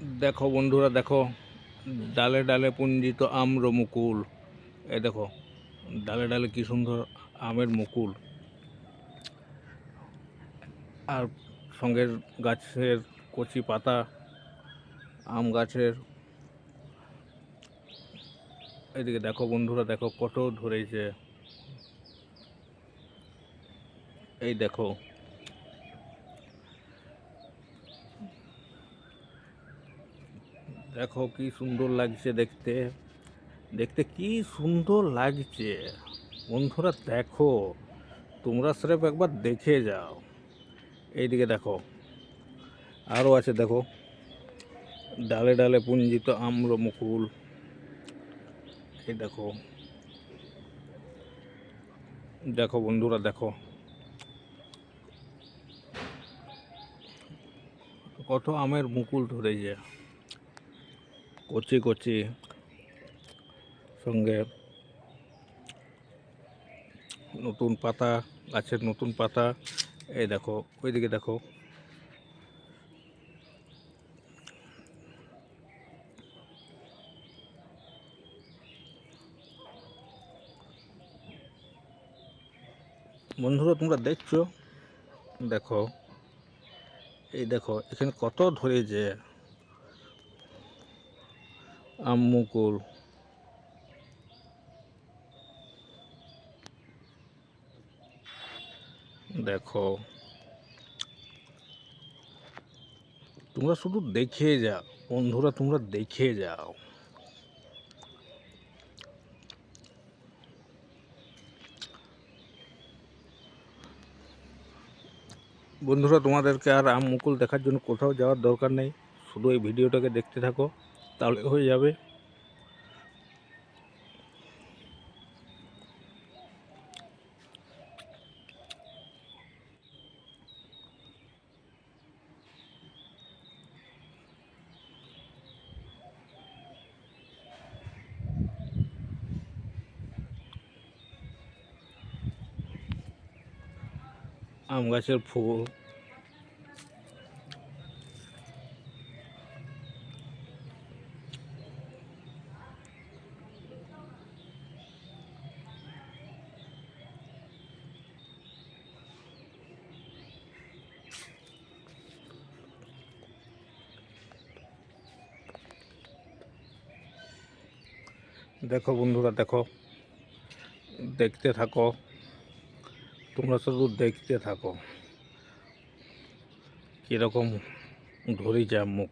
দেখো বন্ধুরা, দেখো, ডালে ডালে পুঞ্জিত আম্র মুকুল। এ দেখো, ডালে ডালে কি সুন্দর আমের মুকুল। আর সঙ্গে গাছের কচি পাতা, আম গাছের। এদিকে দেখো বন্ধুরা, দেখো কত ধরেছে। এই দেখো দেখো কি সুন্দর লাগছে দেখতে। দেখতে কি সুন্দর লাগছে। বন্ধুরা দেখো, তোমরা স্রেফ একবার দেখে যাও। এইদিকে দেখো আরও আছে দেখো। ডালে ডালে পুঞ্জিত আম্র মুকুল। এই দেখো দেখো বন্ধুরা দেখো। কত আমের মুকুল ধরেছে। কচি কচি সঙ্গে নতুন পাতা গাছের নতুন পাতা। এই দেখো, ওইদিকে দেখো। বন্ধুরা, তোমরা দেখছ? দেখো, এই দেখো, এখানে কত ধরেছে আম মুকুল দেখো, তোমরা শুধু দেখে যাও, বন্ধুরা, তোমরা দেখে যাও। বন্ধুরা, তোমাদেরকে আর আম মুকুল দেখার জন্য কোথাও যাওয়ার দরকার নেই। শুধু এই ভিডিওটাকে দেখতে থাকো। তাহলে হয়ে যাবে। আম গাছের ফুল। দেখো বন্ধুরা, দেখো। দেখতে থাকো। তোমরা শুধু দেখতে থাকো। কীরকম ধরি যা মুখ।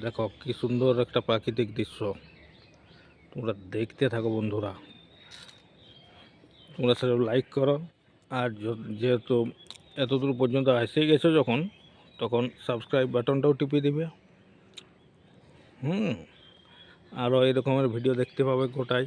দেখো, কি সুন্দর একটা প্রাকৃতিক দৃশ্য। তোমরা দেখতে থাকো বন্ধুরা। তোমরা সেটা লাইক করো। আর যেহেতু এতদূর পর্যন্ত এসে গেছো যখন, তখন সাবস্ক্রাইব বাটনটাও টিপে দিবে। হুম, আরও এই রকমের ভিডিও দেখতে পাবে গোটায়।